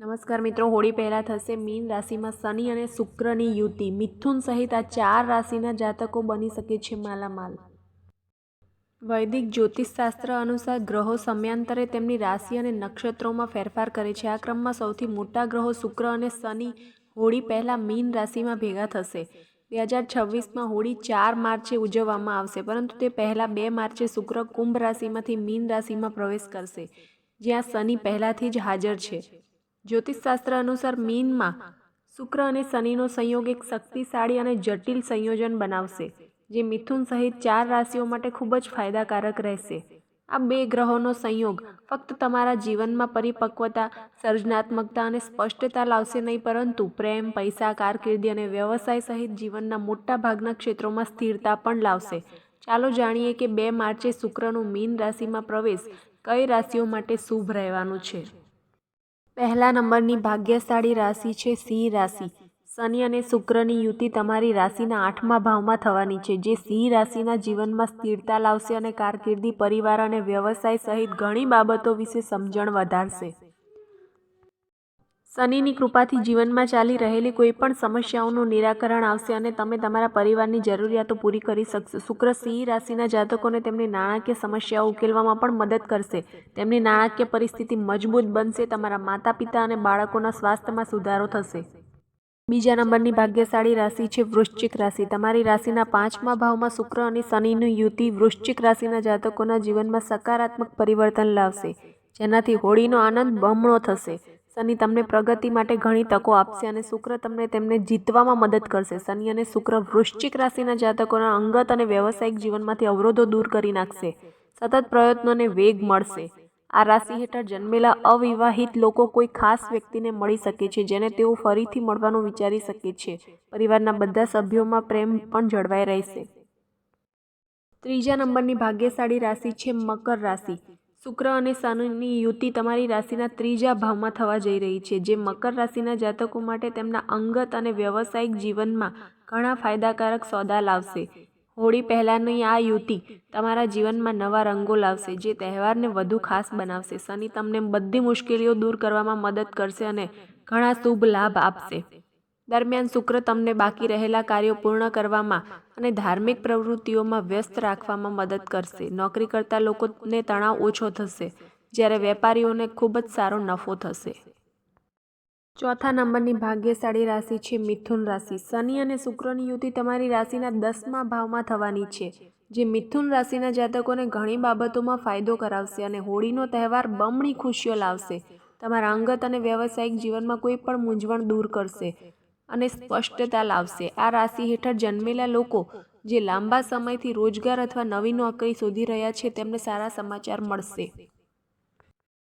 નમસ્કાર મિત્રો, હોળી પહેલાં થશે મીન રાશિમાં શનિ અને શુક્રની યુતિ. મિથુન સહિત આ ચાર રાશિના જાતકો બની શકે છે માલામાલ. વૈદિક જ્યોતિષશાસ્ત્ર અનુસાર ગ્રહો સમયાંતરે તેમની રાશિ અને નક્ષત્રોમાં ફેરફાર કરે છે. આ ક્રમમાં સૌથી મોટા ગ્રહો શુક્ર અને શનિ હોળી પહેલાં મીન રાશિમાં ભેગા થશે. બે હજાર છવ્વીસમાં હોળી ચાર માર્ચે ઉજવવામાં આવશે, પરંતુ તે પહેલાં બે માર્ચે શુક્ર કુંભ રાશિમાંથી મીન રાશિમાં પ્રવેશ કરશે, જ્યાં શનિ પહેલાંથી જ હાજર છે. જ્યોતિષશાસ્ત્ર અનુસાર મીનમાં શુક્ર અને શનિનો સંયોગ એક શક્તિશાળી અને જટિલ સંયોજન બનાવશે, જે મિથુન સહિત ચાર રાશિઓ માટે ખૂબ જ ફાયદાકારક રહેશે. આ બે ગ્રહોનો સંયોગ ફક્ત તમારા જીવનમાં પરિપક્વતા, સર્જનાત્મકતા અને સ્પષ્ટતા લાવશે નહીં, પરંતુ પ્રેમ, પૈસા, કારકિર્દી અને વ્યવસાય સહિત જીવનના મોટા ભાગના ક્ષેત્રોમાં સ્થિરતા પણ લાવશે. ચાલો જાણીએ કે બે માર્ચે શુક્રનું મીન રાશિમાં પ્રવેશ કઈ રાશિઓ માટે શુભ રહેવાનું છે. પહેલા નંબરની ભાગ્યશાળી રાશિ છે સિંહ રાશિ. શનિ અને શુક્રની યુતિ તમારી રાશિના આઠમા ભાવમાં થવાની છે, જે સિંહ રાશિના જીવનમાં સ્થિરતા લાવશે અને કારકિર્દી, પરિવાર અને વ્યવસાય સહિત ઘણી બાબતો વિશે સમજણ વધારશે. શનિની કૃપાથી જીવનમાં ચાલી રહેલી કોઈ પણ સમસ્યાઓનું નિરાકરણ આવશે અને તમે તમારા પરિવારની જરૂરિયાતો પૂરી કરી શકશો. શુક્ર સિંહ રાશિના જાતકોને તેમની નાણાકીય સમસ્યાઓ ઉકેલવામાં પણ મદદ કરશે. તેમની નાણાકીય પરિસ્થિતિ મજબૂત બનશે, તમારા માતા પિતા અને બાળકોના સ્વાસ્થ્યમાં સુધારો થશે. બીજા નંબરની ભાગ્યશાળી રાશિ છે વૃશ્ચિક રાશિ. તમારી રાશિના પાંચમા ભાવમાં શુક્ર અને શનિનું યુતિ વૃશ્ચિક રાશિના જાતકોના જીવનમાં સકારાત્મક પરિવર્તન લાવશે, જેનાથી હોળીનો આનંદ બમણો થશે. શનિ તમને પ્રગતિ માટે ઘણી તકો આપશે અને શુક્ર તમને તેમને જીતવામાં મદદ કરશે. શનિ અને શુક્ર વૃશ્ચિક રાશિના જાતકોના અંગત અને વ્યવસાયિક જીવનમાંથી અવરોધો દૂર કરી નાખશે. સતત પ્રયત્નોને વેગ મળશે. આ રાશિ હેઠળ જન્મેલા અવિવાહિત લોકો કોઈ ખાસ વ્યક્તિને મળી શકે છે, જેને તેઓ ફરીથી મળવાનું વિચારી શકે છે. પરિવારના બધા સભ્યોમાં પ્રેમ પણ જળવાઈ રહેશે. ત્રીજા નંબરની ભાગ્યશાળી રાશિ છે મકર રાશિ. શુક્ર અને શનિની યુતિ તમારી રાશિના ત્રીજા ભાવમાં થવા જઈ રહી છે, જે મકર રાશિના જાતકો માટે તેમના અંગત અને વ્યવસાયિક જીવનમાં ઘણા ફાયદાકારક સોદા લાવશે. હોળી પહેલાંની આ યુતિ તમારા જીવનમાં નવા રંગો લાવશે, જે તહેવારને વધુ ખાસ બનાવશે. શનિ તમને બધી મુશ્કેલીઓ દૂર કરવામાં મદદ કરશે અને ઘણા શુભ લાભ આપશે. દરમિયાન શુક્ર તમને બાકી રહેલા કાર્યો પૂર્ણ કરવામાં અને ધાર્મિક પ્રવૃત્તિઓમાં વ્યસ્ત રાખવામાં મદદ કરશે. નોકરી કરતા લોકોને તણાવ ઓછો થશે, જ્યારે વેપારીઓને ખૂબ જ સારો નફો થશે. ચોથા નંબરની ભાગ્યશાળી રાશિ છે મિથુન રાશિ. શનિ અને શુક્રની યુતિ તમારી રાશિના દસમા ભાવમાં થવાની છે, જે મિથુન રાશિના જાતકોને ઘણી બાબતોમાં ફાયદો કરાવશે અને હોળીનો તહેવાર બમણી ખુશીઓ લાવશે. તમારા અંગત અને વ્યવસાયિક જીવનમાં કોઈ પણ મૂંઝવણ દૂર કરશે. અને સ્પષ્ટતા લાવશે. આ રાશિ હેઠળ જન્મેલા લોકો જે લાંબા સમયથી રોજગાર અથવા નવી નોકરી શોધી રહ્યા છે, તેમને સારા સમાચાર મળશે.